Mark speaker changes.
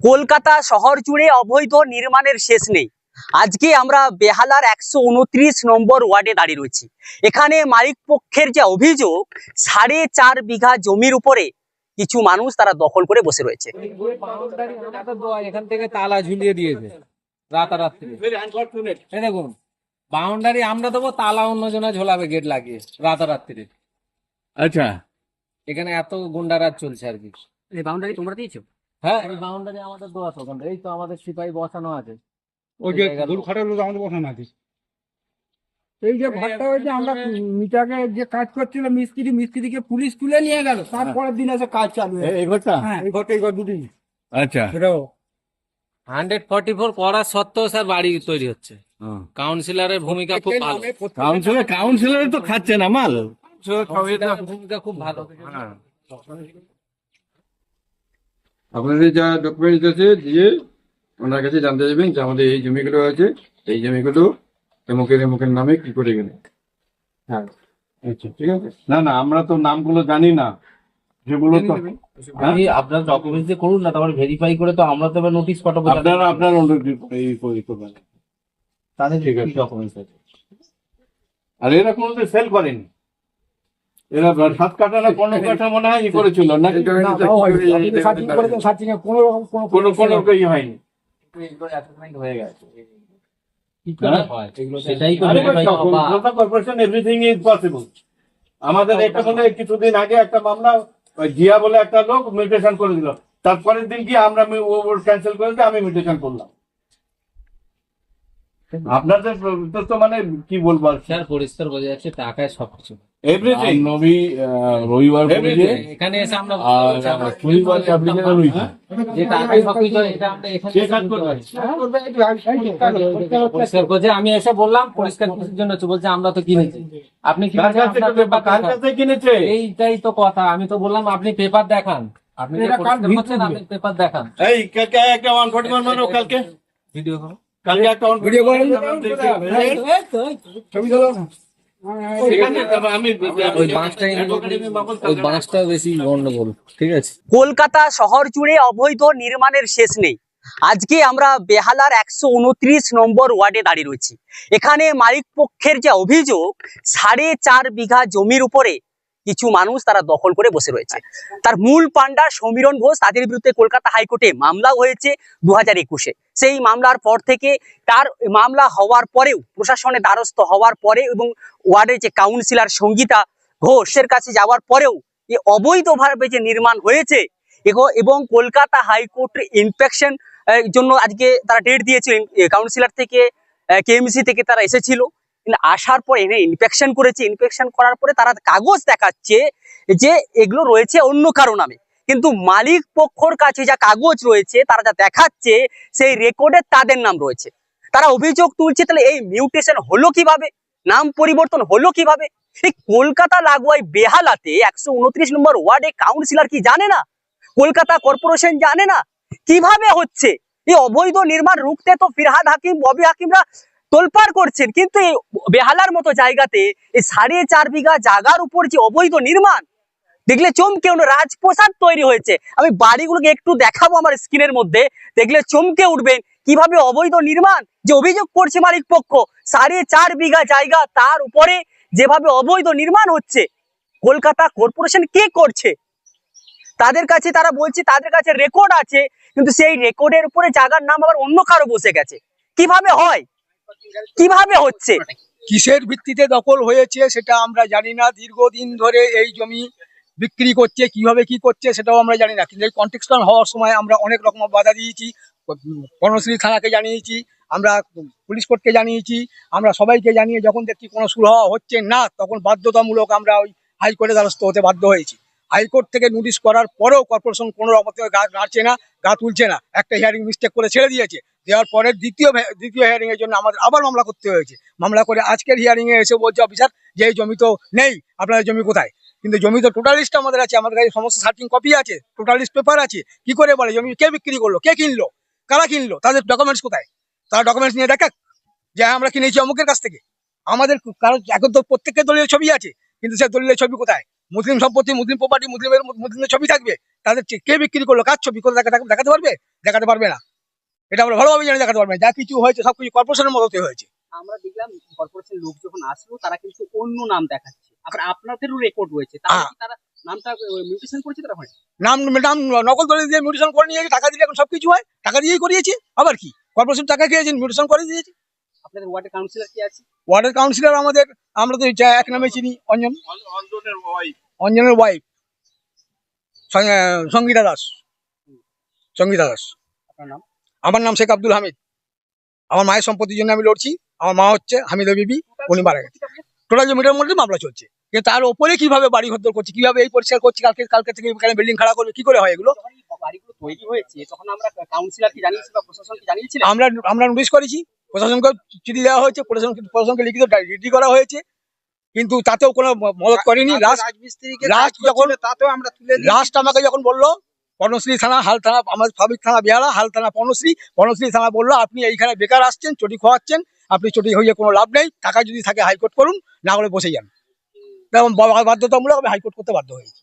Speaker 1: কলকাতা শহর জুড়ে অবৈধ নির্মাণের শেষ নেই। আজকে আমরা বেহালার একশো উনত্রিশ নম্বর ওয়ার্ডে দাঁড়িয়ে রয়েছি। এখানে মালিক পক্ষের যে অভিযোগ সাড়ে চার বিঘা জমির উপরে কিছু মানুষ তারা দখল করে বসে রয়েছে।
Speaker 2: এখান থেকে তালা ঝুলিয়ে দিয়েছে রাতারাত্রি দেখুন বাউন্ডারি আমরা দেবো তালা অন্যজনে ঝোলাবে গেট লাগিয়ে রাতারাত্রি
Speaker 3: আচ্ছা।
Speaker 2: এখানে এত গুন্ডারাজ চলছে আর কি।
Speaker 1: বাউন্ডারি তোমরা দিয়েছ?
Speaker 2: হ্যাঁ। এই বাউন্ডারি আমাদের দেওয়া তখন এই তো আমাদের সিপাহী বসানো আছে।
Speaker 4: ওই যে গরু খাটার আমাদের বসানো আছে। এই যে ঘরটা হয়েছে আমরা মিটাকে যে কাজ করছিল মিস্ত্রি মিস্ত্রিকে পুলিশ তুলে নিয়ে গেল। তারপরের দিন এসে কাজ চালু
Speaker 3: এই ঘরটা?
Speaker 4: হ্যাঁ এই ঘরটা এই ঘর দুদিন
Speaker 3: আচ্ছা।
Speaker 4: সেটাও।
Speaker 2: হান্ড্রেড ফর্টি ফোর করার সত্ত্বেও স্যার বাড়ি তৈরি হচ্ছে। কাউন্সিলরের ভূমিকা খুব ভালো।
Speaker 3: কাউন্সিলর কাউন্সিলর তো খাচ্ছে না মাল।
Speaker 2: ভূমিকা খুব ভালো।
Speaker 3: হ্যাঁ।
Speaker 5: আপনাদের যা ডকুমেন্টস আছে দিয়ে ওনার কাছে জানতে যাবেন যে আমাদের এই জমিগুলো আছে এই জমিগুলো এমুকের এমুকের নামে কি করে গেলে। হ্যাঁ। আচ্ছা ঠিক আছে।
Speaker 3: না না আমরা তো নামগুলো জানি না। যেগুলো তো হ্যাঁ?
Speaker 6: আপনি আপনার ডকুমেন্টস দিয়ে করুন না তারপরে ভেরিফাই করে তো আমরা তো এবার নোটিশ পাঠাবো।
Speaker 3: আপনারা আপনার এই করে করবেন।
Speaker 6: তাদের কি
Speaker 3: আছে।
Speaker 6: ডকুমেন্টস আছে?
Speaker 3: আর এরা কোনোদিন সেল করেনি। এরা সাত কাটা না পনেরো কাটা মনে হয় ই করেছিল না
Speaker 4: কোনো রকম কোনো
Speaker 3: কোনো হয়নি।
Speaker 6: হয়ে গেছে।
Speaker 2: হয়?
Speaker 3: আমাদের এটা কিছুদিন আগে একটা মামলা জিয়া বলে একটা লোক মিউটেশন করে দিল। তারপরের দিন কি আমরা ও ক্যান্সেল করে দিয়ে আমি মিউটেশন করলাম। আপনাদের তো- মানে কি বলব আর
Speaker 2: স্যার পরিষ্কার বোঝা যাচ্ছে টাকায় সবকিছু।
Speaker 3: এভরিথিং
Speaker 7: নবী রবিবার
Speaker 3: Everything.
Speaker 2: এখানে এসে আমরা
Speaker 7: শনিবার অ্যাপ্লিকেশন হয়েছে
Speaker 2: যে টাকায় সবকিছু এটা আমরা এখানে
Speaker 3: কে কাজ করবে?
Speaker 2: পরিষ্কার করছে। আমি এসে বললাম পরিষ্কার কিছুর জন্য বলছে আমরা তো কিনেছি। আপনি কি
Speaker 3: কার কাছে কিনেছে?
Speaker 2: এইটাই তো কথা। আমি তো বললাম আপনি পেপার দেখান। আপনি পেপার দেখান।
Speaker 3: এই কে- কে একটা ওয়ান ফোর্টি ওয়ান মানো কালকে?
Speaker 2: ভিডিও
Speaker 3: কালকে একটা
Speaker 4: ভিডিও করে। ছবি
Speaker 1: কলকাতা শহর জুড়ে অবৈধ নির্মাণের শেষ নেই। আজকে আমরা বেহালার একশো উনত্রিশ নম্বর ওয়ার্ডে দাঁড়িয়ে রয়েছি। এখানে মালিক পক্ষের যে অভিযোগ সাড়ে চার বিঘা জমির উপরে কিছু মানুষ তারা দখল করে বসে রয়েছে। তার মূল পান্ডা সমীরণ ঘোষ তাদের বিরুদ্ধে কলকাতা হাইকোর্টে মামলা হয়েছে দু হাজার একুশে। সেই মামলার পর থেকে তার মামলা হওয়ার পরেও, প্রশাসনের দ্বারস্থ হওয়ার পরে এবং ওয়ার্ডের যে কাউন্সিলর সঙ্গীতা ঘোষের কাছে যাওয়ার পরেও এ অবৈধভাবে যে নির্মাণ হয়েছে এবং কলকাতা হাইকোর্টের ইনস্পেকশন জন্য আজকে তারা ডেট দিয়েছিল কাউন্সিলর থেকে কেএমসি থেকে তারা এসেছিল। কিন্তু আসার পর এনে ইনস্পেকশন করেছে। ইনস্পেকশন করার পরে তারা কাগজ দেখাচ্ছে যে এগুলো রয়েছে অন্য কারও নামে। কিন্তু মালিক পক্ষর কাছে যা কাগজ রয়েছে, তারা যা দেখাচ্ছে, সেই রেকর্ডে তাদের নাম রয়েছে। তারা অভিযোগ তুলছে, তাহলে এই মিউটেশন হলো কীভাবে? নাম পরিবর্তন হলো কীভাবে? এই কলকাতা লাগোয়াই বেহালাতে একশো উনত্রিশ নম্বর ওয়ার্ডে কাউন্সিলর কি জানে না? কলকাতা কর্পোরেশন জানে না? কীভাবে হচ্ছে? এই অবৈধ নির্মাণ রুখতে তো ফিরহাদ হাকিম, ববি হাকিমরা তোলপাড় করছেন, কিন্তু এই বেহালার মতো জায়গাতে এই সাড়ে চার বিঘা জায়গার উপর যে অবৈধ নির্মাণ, দেখলে চমকে উঠবে রাজপ্রসাদ তৈরি হয়েছে। আমি বাড়িগুলোকে একটু দেখাবো আমার স্ক্রিনের মধ্যে। দেখলে চমকে উঠবেন কীভাবে অবৈধ নির্মাণ যে অভিযোগ করছে মালিক পক্ষ, সাড়ে চার বিঘা জায়গা তার উপরে যেভাবে অবৈধ নির্মাণ হচ্ছে, কলকাতা কর্পোরেশন কে করছে? তাদের কাছে তারা বলছে, তাদের কাছে রেকর্ড আছে, কিন্তু সেই রেকর্ডের উপরে জায়গার নাম আবার অন্য কারও বসে গেছে। কীভাবে হয়? কীভাবে হচ্ছে?
Speaker 4: কিসের ভিত্তিতে দখল হয়েছে সেটা আমরা জানি না। দীর্ঘদিন ধরে এই জমি বিক্রি করছে, কীভাবে কি করছে সেটাও আমরা জানি না। কিন্তু এই কন্টেক্সটাল হওয়ার সময় আমরা অনেক রকম বাধা দিয়েছি। কর্ণশ্রী থানাকে জানিয়েছি, আমরা পুলিশ কোর্টকে জানিয়েছি, আমরা সবাইকে জানিয়ে যখন দেখছি কোনো সুরাহা হচ্ছে না, তখন বাধ্যতামূলক আমরা ওই হাইকোর্টে দ্বারস্থ হতে বাধ্য হয়েছি। হাইকোর্ট থেকে নোটিশ করার পরেও কর্পোরেশন কোনো রকম গা গাড়ছে না, গা তুলছে না। একটা হিয়ারিং মিস্টেক করে ছেড়ে দিয়েছে। দেওয়ার পরে দ্বিতীয় দ্বিতীয় হিয়ারিং এর জন্য আমাদের আবার মামলা করতে হয়েছে। মামলা করে আজকের হিয়ারিং এ এসে বলছে অফিসার যে এই জমি তো নেই আপনাদের জমি কোথায়? কিন্তু জমি তো টোটাল লিস্ট আমাদের আছে আমাদের কাছে সমস্ত সার্চিং কপি আছে টোটাল লিস্ট পেপার আছে। কি করে বলে জমি কে বিক্রি করল কে কিনলো কারা কিনলো তাদের ডকুমেন্টস কোথায়? তারা ডকুমেন্টস নিয়ে দেখাক যে হ্যাঁ, আমরা কিনেছি অমুকের কাছ থেকে। আমাদের কারণ এখন তো প্রত্যেকের দলীয় ছবি আছে কিন্তু সে দলীয় ছবি কোথায়? মুসলিম সম্পত্তি মুসলিম প্রপার্টি মুসলিমের মুসলিমের ছবি থাকবে। তাদের কে- বিক্রি করল কার ছবি দেখা- দেখাতে পারবে? দেখাতে পারবে না। এটা আমরা ভালোভাবে জানি দেখাতে পারবে যা কিছু হয়েছে সব কিছু কর্পোরেশনের মতো হয়েছে।
Speaker 1: আমরা দেখলাম কর্পোরেশন লোক যখন আসলো তারা কিন্তু অন্য নাম দেখাচ্ছে। আবার আপনাদেরও রেকর্ড রয়েছে। তাহলে
Speaker 4: হ্যাঁ।
Speaker 1: তারা নামটা মিউটেশন করেছে তারা?
Speaker 4: নাম নাম নকল ধরে দিয়ে মিউটেশন করে নিয়েছে টাকা দিলে এখন সবকিছু হয় টাকা দিয়েই করিয়েছে। আবার কি? কর্পোরেশন টাকা মিউটেশন করে দিয়েছে।
Speaker 1: আপনাদের ওয়ার্ডের কাউন্সিলর কি আছে?
Speaker 4: ওয়ার্ডের কাউন্সিলর আমাদের আমরা তো যা এক নামে চিনি অঞ্জন। অঞ্জনের ওয়াইফ সঙ্গীতা দাস। সঙ্গীতা দাস।
Speaker 1: আপনার নাম?
Speaker 4: আমার নাম শেখ আব্দুল হামিদ। আমার মায়ের সম্পত্তির জন্য আমি লড়ছি। আমার মা হচ্ছে হামিদা বিবি উনি মারা গেছে। টোটাল জমিটার মধ্যে মামলা চলছে। কিন্তু তার ওপরে কীভাবে বাড়ি ঘর করছে কীভাবে এই পরিষ্কার করছে কালকে কালকে থেকে এখানে বিল্ডিং খাড়া করবে কি করে হয় এগুলো?
Speaker 1: আমরা
Speaker 4: আমরা আমরা নোটিশ করেছি প্রশাসনকে চিঠি দেওয়া হয়েছে প্রশাসন প্রশাসনকে লিখিত রেডি করা হয়েছে। কিন্তু তাতেও কোনো মদত করেনি। লাস্ট লাস্ট যখন লাস্ট আমাকে যখন বলল পর্ণশ্রী থানা হাল থানা আমাদের ফাবিক থানা বেহালা হাল থানা পর্ণশ্রী পর্ণশ্রী থানা বলল, আপনি এইখানে বেকার আসছেন, চটি খোয়াচ্ছেন, আপনি চটি হইয়ে কোনো লাভ নেই, টাকা যদি থাকে হাইকোর্ট করুন, না হলে বসে যান। বাধ্যতামূলক আমি হাইকোর্ট করতে বাধ্য হয়েছি।